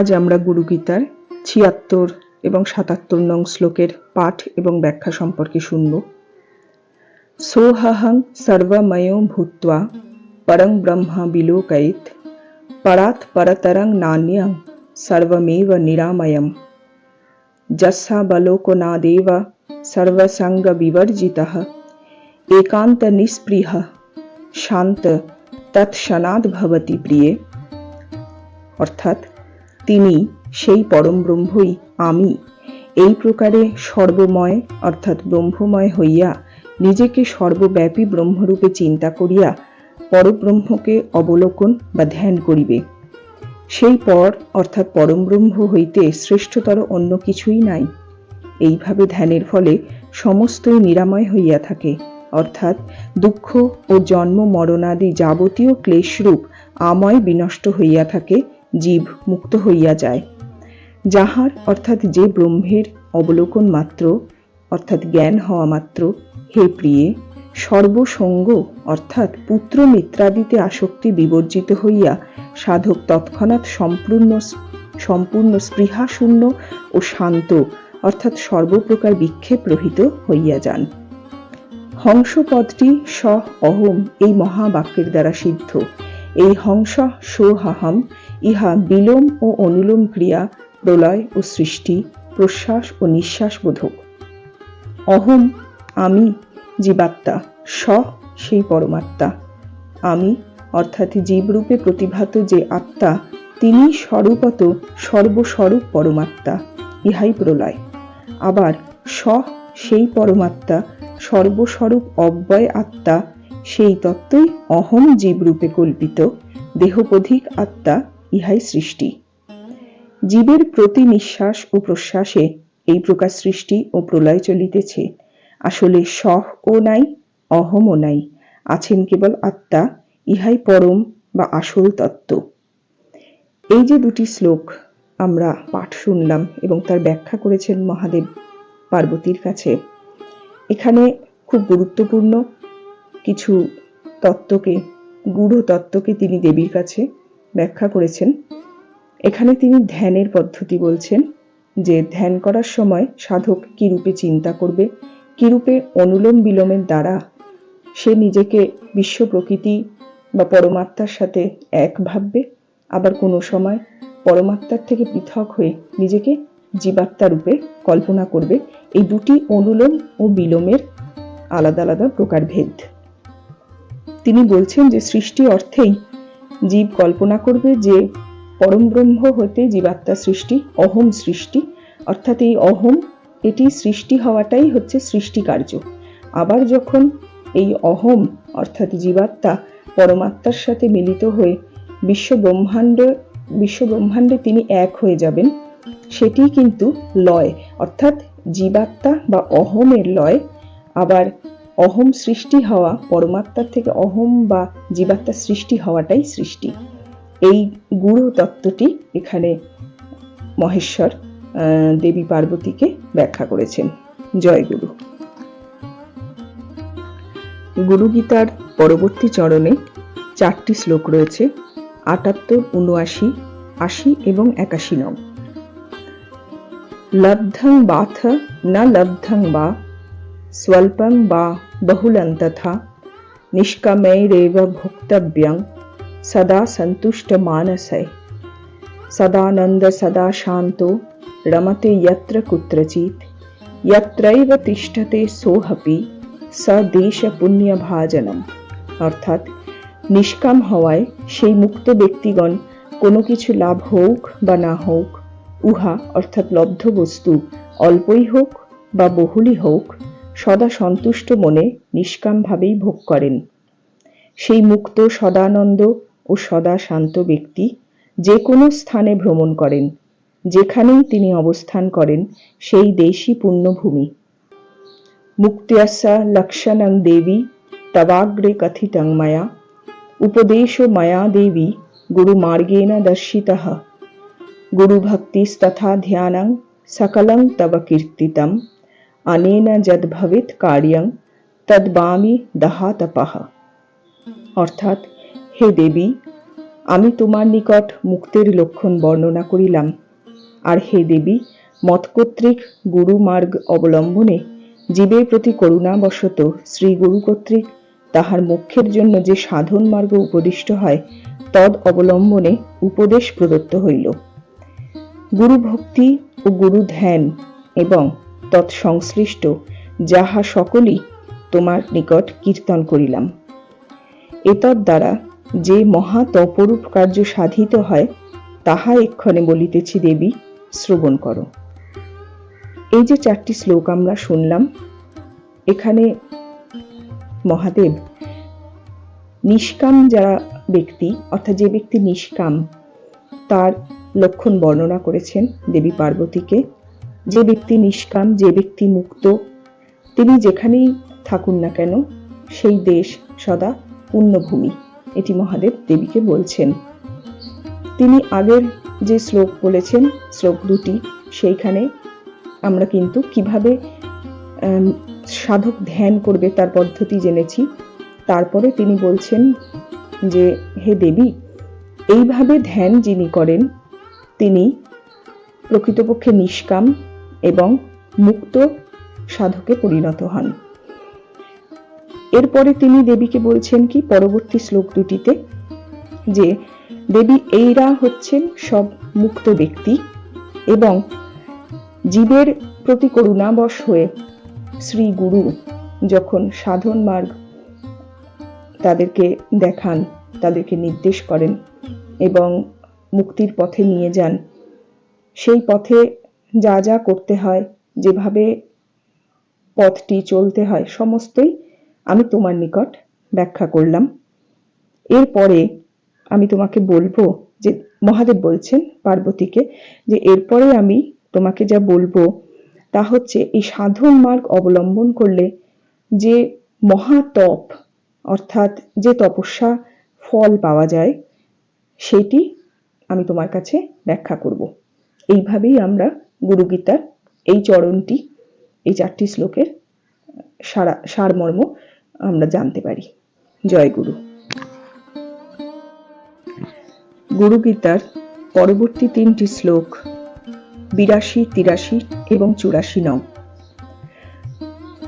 আজ আমরা গুরুগীতার ছিয়াত্তর এবং সাতাত্তর নং শ্লোকের পাঠ এবং ব্যাখ্যা সম্পর্কে শুনব। সোহাহং সর্বময় ভূত্বা পরং ব্রহ্মা বিলোকয়িত পরাৎ পরতরং নান্যং সর্বমেব নিরাময়ম। যস্যাবলোকনাদেব সর্বসঙ্গ বিবর্জিতः একান্ত নিস্পৃহ শান্ত তৎক্ষণাৎ ভবতি প্রিয়ে। অর্থাৎ তিনি সেই পরম ব্রহ্মই আমি। এই প্রকারে সর্বময় অর্থাৎ ব্রহ্মময় হইয়া নিজেকে সর্বব্যাপী ব্রহ্মরূপে চিন্তা করিয়া পরব্রহ্মকে অবলোকন বা ধ্যান করিবে। সেই পর অর্থাৎ পরমব্রহ্ম হইতে শ্রেষ্ঠতর অন্য কিছুই নাই। এইভাবে ধ্যানের ফলে সমস্তই নিরাময় হইয়া থাকে। অর্থাৎ দুঃখ ও জন্ম মরণাদি যাবতীয় ক্লেশরূপ আময় বিনষ্ট হইয়া থাকে জীব মুক্ত হইয়া যায়। যাহার অর্থাৎ যে ব্রহ্মের অবলোকন মাত্র, অর্থাৎ জ্ঞান হওয়া মাত্র, হে প্রিয়ে, সর্বসঙ্গ, অর্থাৎ পুত্র মিত্রাদিতে আসক্তি বিবর্জিত হইয়া সাধক তৎক্ষণাৎ সম্পূর্ণ সম্পূর্ণ স্পৃহাশূন্য ও শান্ত, অর্থাৎ সর্বপ্রকার বিক্ষেপ রহিত হইয়া যান। হংস পদটি স অহম এই মহাবাক্যের দ্বারা সিদ্ধ। এই হংস সোহাহম ইহা বিলোম ও অনুলোম ক্রিয়া, প্রলয় ও সৃষ্টি, প্রশ্বাস ও নিঃশ্বাস বোধক। অহম, আমি, জীবাত্মা স সেই পরমাত্মা। আমি, অর্থাৎ জীবরূপে প্রতিভাত যে আত্মা, তিনি স্বরূপত সর্বস্বরূপ পরমাত্মা, ইহাই প্রলয়। আবার স সেই পরমাত্মা, সর্বস্বরূপ অব্যয় আত্মা, সেই তত্ত্বই অহম জীবরূপে কল্পিত, দেহপধিক আত্মা ইহাই সৃষ্টি। জীবের প্রতি নিঃশ্বাস ও প্রশ্বাসে এই প্রকার সৃষ্টি ও প্রলয় চলিতেছে। আসলে সহ ও নাই অহমও নাই, আছেন কেবল আত্মা, ইহাই পরম বা আসল তত্ত্ব। এই যে দুটি শ্লোক আমরা পাঠ শুনলাম এবং তার ব্যাখ্যা করেছেন মহাদেব পার্বতীর কাছে, এখানে খুব গুরুত্বপূর্ণ কিছু তত্ত্বকে, গূঢ় তত্ত্বকে তিনি দেবীর কাছে ব্যাখ্যা করেছেন। এখানে তিনি ধ্যানের পদ্ধতি বলছেন যে, ধ্যান করার সময় সাধক কিরূপে চিন্তা করবে, কিরূপে অনুলোম বিলোমের দ্বারা সে নিজেকে বিশ্ব প্রকৃতি বা পরমাত্মার সাথে এক ভাববে, আবার কোনো সময় পরমাত্মার থেকে পৃথক হয়ে নিজেকে জীবাত্মা রূপে কল্পনা করবে। এই দুটি অনুলোম ও বিলোমের আলাদা আলাদা প্রকারভেদ। তিনি বলছেন যে, সৃষ্টি অর্থেই জীব কল্পনা করবে যে পরম ব্রহ্ম হতে জীবাত্মা সৃষ্টি, অহম সৃষ্টি, অর্থাৎ এই অহম, এটি সৃষ্টি হওয়াটাই হচ্ছে সৃষ্টি কার্য। আবার যখন এই অহম, অর্থাৎ জীবাত্মা, পরমাত্মার সাথে মিলিত হয়ে বিশ্ব ব্রহ্মাণ্ড বিশ্ব ব্রহ্মাণ্ডে তিনি এক হয়ে যাবেন, সেটি কিন্তু লয়, অর্থাৎ জীবাত্মা বা অহমের লয়, আবার অহম সৃষ্টি হওয়া পরমাত্মার থেকে অহম বা জীবাত্মার সৃষ্টি হওয়াটাই সৃষ্টি। এই গুরু তত্ত্বটি এখানে মহেশ্বর দেবী পার্বতীকে ব্যাখ্যা করেছেন। জয় গুরু। গুরু গীতার পরবর্তী চরণে চারটি শ্লোক রয়েছে, আটাত্তর, উনআশি, আশি এবং একাশি নং। লব্ধং বাথ, না লব্ধং বা স্বল্পং বা বহুলং তথা নিষ্কামৈরেব ভোক্তব্যং সদা সন্তুষ্ট মানসয় সদানন্দ সদা শান্ত রমতে यत्र कुत्रचित् यत्रैव তিষ্ঠতে সোহপি স দেশ পুণ্যভাজনম অর্থাৎ নিষ্কাম হওয়ায় সেই মুক্ত ব্যক্তিগণ কোনো কিছু লাভ হোক বা না হোক উহা অর্থাৎ লব্ধ বস্তু অল্পই হোক বা বহুলই হোক সদা সন্তুষ্ট মনে নিষ্কামভাবেই ভোগ করেন। সেই মুক্ত সদানন্দ ও সদা শান্ত ব্যক্তি যে কোনো স্থানে ভ্রমণ করেন, যেখানেই তিনি অবস্থান করেন সেই দেশই পুণ্যভূমি মুক্তিয়াসা লক্ষণং দেবী তবাগ্রে কথিতং ময়া, উপদেশ ময়া দেবী গুরুমার্গেণ দর্শিতः। গুরুভক্তিস্তথা ধ্যানং সকলং তব কীর্তিতম। অনেন যদ ভবিত কার্যং তদ্বামি দহাতপহ অর্থাৎ হে দেবী, আমি তোমার নিকট মুক্তের লক্ষণ বর্ণনা করিলাম। আর হে দেবী মত কর্তৃক গুরু মার্গ অবলম্বনে জীবের প্রতি করুণাবশত শ্রী গুরু কর্তৃক তাহার মোক্ষের জন্য যে সাধন মার্গ উপদিষ্ট হয়, তদ অবলম্বনে উপদেশ প্রদত্ত হইল। গুরু ভক্তি ও গুরু ধ্যান এবং তৎসংশ্লিষ্ট, যাহা সকলই তোমার নিকট কীর্তন করিলাম। এতদ দ্বারা যে মহা তপরূপ কার্য সাধিত হয়, তাহা এক্ষণে বলিতেছি, দেবী, শ্রবণ করো। এই যে চারটি শ্লোক আমরা শুনলাম, এখানে মহাদেব নিষ্কাম যারা ব্যক্তি, অর্থাৎ যে ব্যক্তি নিষ্কাম, তার লক্ষণ বর্ণনা করেছেন দেবী পার্বতীকে। যে ব্যক্তি নিষ্কাম, যে ব্যক্তি মুক্ত, তিনি যেখানেই থাকুন না কেন, সেই দেশ সদা পুণ্যভূমি এটি মহাদেব দেবীকে বলছেন। তিনি আগের যে শ্লোক বলেছেন, শ্লোক দুটি, সেইখানে আমরা কিন্তু কীভাবে সাধক ধ্যান করবে তার পদ্ধতি জেনেছি। তারপরে তিনি বলছেন যে, হে দেবী, এইভাবে ধ্যান যিনি করেন, তিনি প্রকৃতপক্ষে নিষ্কাম এবং মুক্ত সাধকে পরিণত হন। এরপরে তিনি দেবীকে বলছেন কি, পরবর্তী শ্লোক দুটিতে যে, দেবী এইরা হচ্ছেন সব মুক্ত ব্যক্তি এবং জীবের প্রতি করুণাবশ হয়ে শ্রী গুরু যখন সাধন মার্গ তাদেরকে দেখান, তাদেরকে নির্দেশ করেন এবং মুক্তির পথে নিয়ে যান, সেই পথে যা যা করতে হয়, যেভাবে পথটি চলতে হয়, সমস্তই আমি তোমার নিকট ব্যাখ্যা করলাম। এরপরে আমি তোমাকে বলব যে, মহাদেব বলছেন পার্বতীকে যে, এরপরে আমি তোমাকে যা বলব তা হচ্ছে, এই সাধন মার্গ অবলম্বন করলে যে মহাতপ, অর্থাৎ যে তপস্যা ফল পাওয়া যায়, সেটি আমি তোমার কাছে ব্যাখ্যা করব। এইভাবেই আমরা গুরু গীতার এই চরণটি, এই চারটি শ্লোকের সারা, সারমর্ম আমরা জানতে পারি। জয় গুরু। গীতার পরবর্তী তিনটি শ্লোক বিরাশি, তিরাশি এবং চুরাশি নং।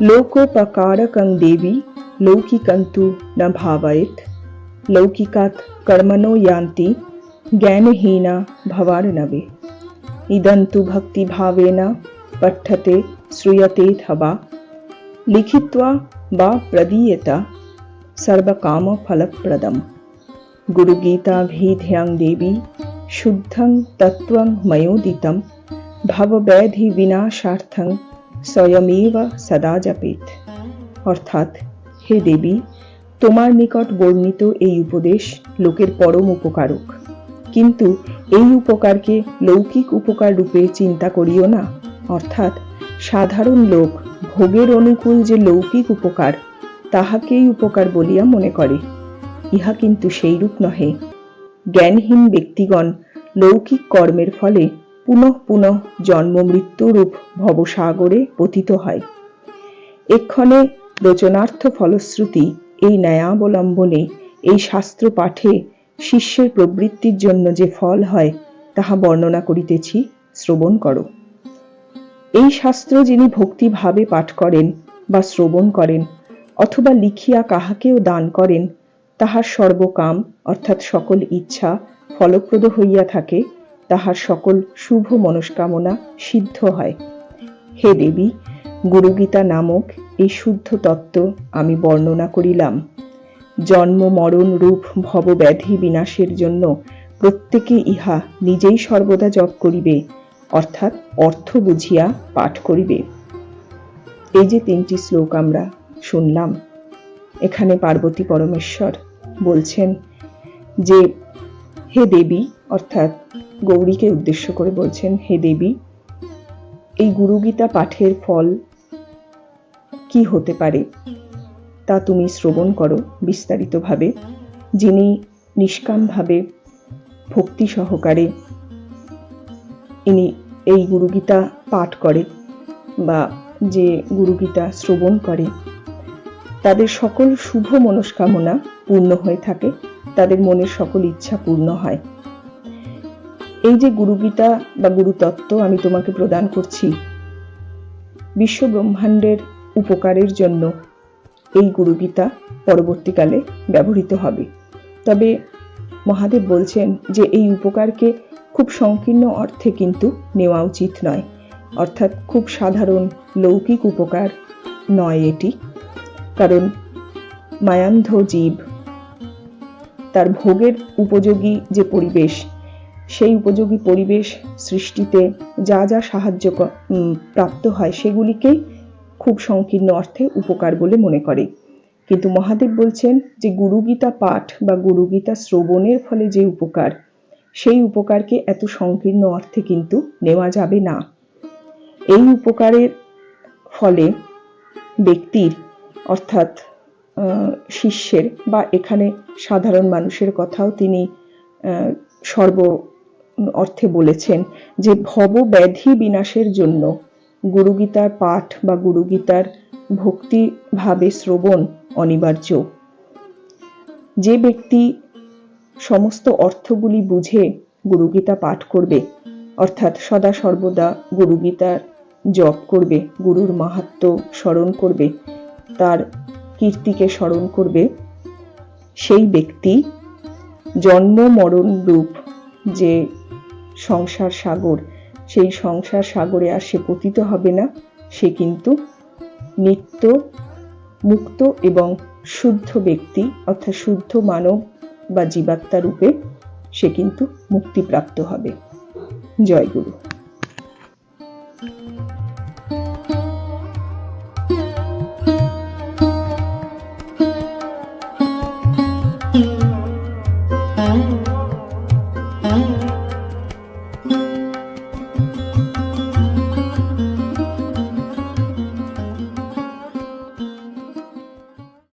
লোকোপকারকং দেবী লৌকিকন্তু না ভাবায়েত লৌকিকাত কর্মণো জ্ঞানহীনা ভবার নবে ইদন্তু ভক্তিভাবেন পঠ্যতে শ্রূয়তে থবা লিখিত্বা বা প্রদীয়ত সর্বকামফলপ্রদম গুরুগীতাভীধ্যাং দেবী শুদ্ধং তত্ত্বং ময়োদিতম ভবব্যাধি বিনাশার্থং স্বয়মেব সদা জপেত অর্থাৎ হে দেবী তোমার নিকট বর্ণিত এই উপদেশ লোকের পরম উপকারক। কিন্তু এই উপকারকে লৌকিক উপকার রূপে চিন্তা করিও না। অর্থাৎ সাধারণ লোক ভোগের অনুকূল যে লৌকিক উপকার, তাহাকেই উপকার বলিয়া মনে করে। ইহা কিন্তু সেইরূপ নহে। জ্ঞানহীন ব্যক্তিগণ লৌকিক কর্মের ফলে পুনঃ পুনঃ জন্ম মৃত্যুরূপ ভবসাগরে পতিত হয়। এক্ষণে রচনার্থ ফলশ্রুতি এই ন্যায়াবলম্বনে এই শাস্ত্র পাঠে শিষ্যের প্রবৃত্তির জন্য যে ফল হয়, তাহা বর্ণনা করিতেছি, শ্রবণ করো। এই শাস্ত্র যিনি ভক্তিভাবে পাঠ করেন বা শ্রবণ করেন, অথবা লিখিয়া কাহাকেও দান করেন, তাহার সর্বকাম, অর্থাৎ সকল ইচ্ছা ফলপ্রদ হইয়া থাকে, তাহার সকল শুভ মনস্কামনা সিদ্ধ হয়। হে দেবী, গুরুগীতা নামক এই শুদ্ধ তত্ত্ব আমি বর্ণনা করিলাম। জন্ম, মরণ, রূপ ভবব্যাধি বিনাশের জন্য প্রত্যেকে ইহা নিজেই সর্বদা জপ করিবে, অর্থাৎ অর্থ বুঝিয়া পাঠ করিবে। এই যে তিনটি শ্লোক আমরা শুনলাম, এখানে পার্বতী পরমেশ্বর বলছেন যে, হে দেবী, অর্থাৎ গৌরীকে উদ্দেশ্য করে বলছেন, হে দেবী, এই গুরুগীতা পাঠের ফল কি হতে পারে? তা তুমি শ্রবণ করো বিস্তারিতভাবে, যিনি নিষ্কামভাবে ভক্তি সহকারে ইনি এই গুরুগীতা পাঠ করে বা যে গুরুগীতা শ্রবণ করে, তাদের সকল শুভ মনস্কামনা পূর্ণ হয়ে থাকে, তাদের মনের সকল ইচ্ছা পূর্ণ হয়। এই যে গুরুগীতা বা গুরুতত্ত্ব আমি তোমাকে প্রদান করছি বিশ্ব ব্রহ্মাণ্ডের উপকারের জন্য এই গুরুগীতা পরবর্তীকালে ব্যবহৃত হবে। তবে মহাদেব বলছেন যে, এই উপকারকে খুব সংকীর্ণ অর্থে কিন্তু নেওয়া উচিত নয়। অর্থাৎ খুব সাধারণ লৌকিক উপকার নয় এটি। কারণ মায়ান্ধ জীব, তার ভোগের উপযোগী যে পরিবেশ, সেই উপযোগী পরিবেশ সৃষ্টিতে যা যা সাহায্য প্রাপ্ত হয়, সেগুলিকেই খুব সংকীর্ণ অর্থে উপকার বলে মনে করে। কিন্তু মহাদেব বলছেন যে, গুরুগীতা পাঠ বা গুরুগীতা শ্রবণের ফলে যে উপকার, সেই উপকারকে এত সংকীর্ণ অর্থে কিন্তু নেওয়া যাবে না। এই উপকারের ফলে ব্যক্তির, অর্থাৎ শিষ্যের বা এখানে সাধারণ মানুষের কথাও তিনি সর্ব অর্থে বলেছেন যে ভব ব্যাধি বিনাশের জন্য গুরুগীতার পাঠ বা গুরুগীতার ভক্তিভাবে শ্রবণ অনিবার্য। যে ব্যক্তি সমস্ত অর্থগুলি বুঝে গুরুগীতা পাঠ করবে, অর্থাৎ সদা সর্বদা গুরুগীতার জপ করবে, গুরুর মাহাত্ম স্মরণ করবে, তার কীর্তিকে স্মরণ করবে, সেই ব্যক্তি জন্ম মরণ রূপ যে সংসার সাগর সেই সংসার সাগরে আর সে পতিত হবে না। সে কিন্তু নিত্য মুক্ত এবং শুদ্ধ ব্যক্তি, অর্থাৎ শুদ্ধ মানব বা জীবাত্মা রূপে সে কিন্তু মুক্তিপ্রাপ্ত হবে। জয় গুরু।